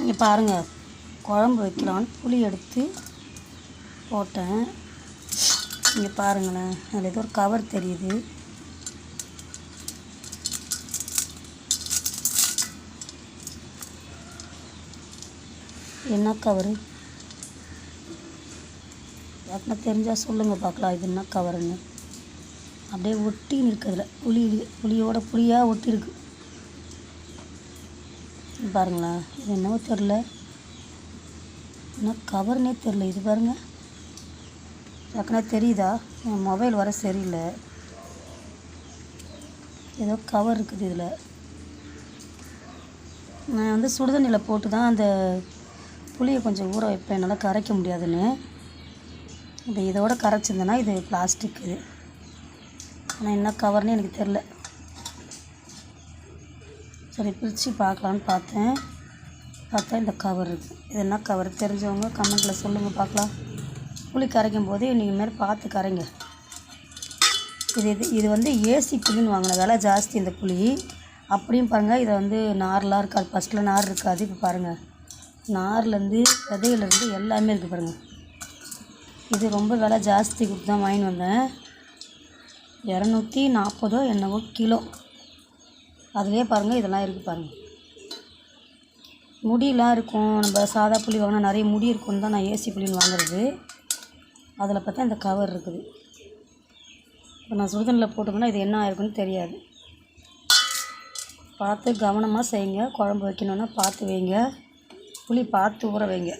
இங்கே பாருங்கள் குழம்பு வைக்கலான்னு புளி எடுத்து போட்டேன். இங்கே பாருங்களேன். அதில் ஏதோ ஒரு கவர் தெரியுது. என்ன கவரு யாருக்குன்னா தெரிஞ்சால் சொல்லுங்கள் பார்க்கலாம். இது என்ன கவருன்னு அப்படியே ஒட்டின்னு இருக்குது அதில் புளி புளியோட புளியாக ஒட்டியிருக்கு. பாருங்களா பாருங்களேன் இது என்னவோ தெரில என்ன கவர்னே தெரில இது பாருங்க. டக்குனா தெரியுதா? என் மொபைல் வர சரியில்லை. ஏதோ கவர் இருக்குது இதில். நான் வந்து சுடுதண்ணியில் போட்டு தான் அந்த புளியை கொஞ்சம் ஊற வைப்பேன். என்னால் கரைக்க முடியாதுன்னு. இப்போ இதோட கரைச்சிருந்தேன்னா இது பிளாஸ்டிக் இது. ஆனால் என்ன கவர்னு எனக்கு தெரில சரி பிரித்து பார்க்கலான்னு பார்த்தேன். பார்த்தா இந்த கவர் இருக்குது இது என்ன கவர் தெரிஞ்சவங்க கமெண்ட்டில் சொல்லுங்கள் பார்க்கலாம். புளி கரைக்கும் போது நீங்கள் மாரி பார்த்து கரைங்க. இது இது இது வந்து ஏசி புளின்னு வாங்கின. விலை ஜாஸ்தி இந்த புளி. அப்படியும் பாருங்கள் இதை வந்து நார்லாம் இருக்காது. ஃபஸ்ட்டில் நார் இருக்காது. இப்போ பாருங்கள் நார்லேருந்து விதையிலேருந்து எல்லாமே இருக்குது பாருங்கள் இது ரொம்ப விலை ஜாஸ்தி கொடுத்து தான் வாங்கின்னு வந்தேன். இரநூத்தி நாற்பதோ என்னவோ கிலோ. அதுவே பாருங்கள் இதெல்லாம் இருக்குது பாருங்கள் முடியெலாம் இருக்கும். நம்ம சாதா புளி வாங்கினா நிறைய முடி இருக்கும்னு தான் நான் ஏசி புளின்னு வாங்குறது. அதில் பார்த்தா இந்த கவர் இருக்குது. இப்போ நான் சுடுதண்ணில் போட்டோம்னா இது என்ன ஆயிருக்குன்னு தெரியாது. பார்த்து கவனமாக செய்யுங்க. குழம்பு வைக்கணுன்னா பார்த்து வைங்க. புளி பார்த்து ஊற வைங்க.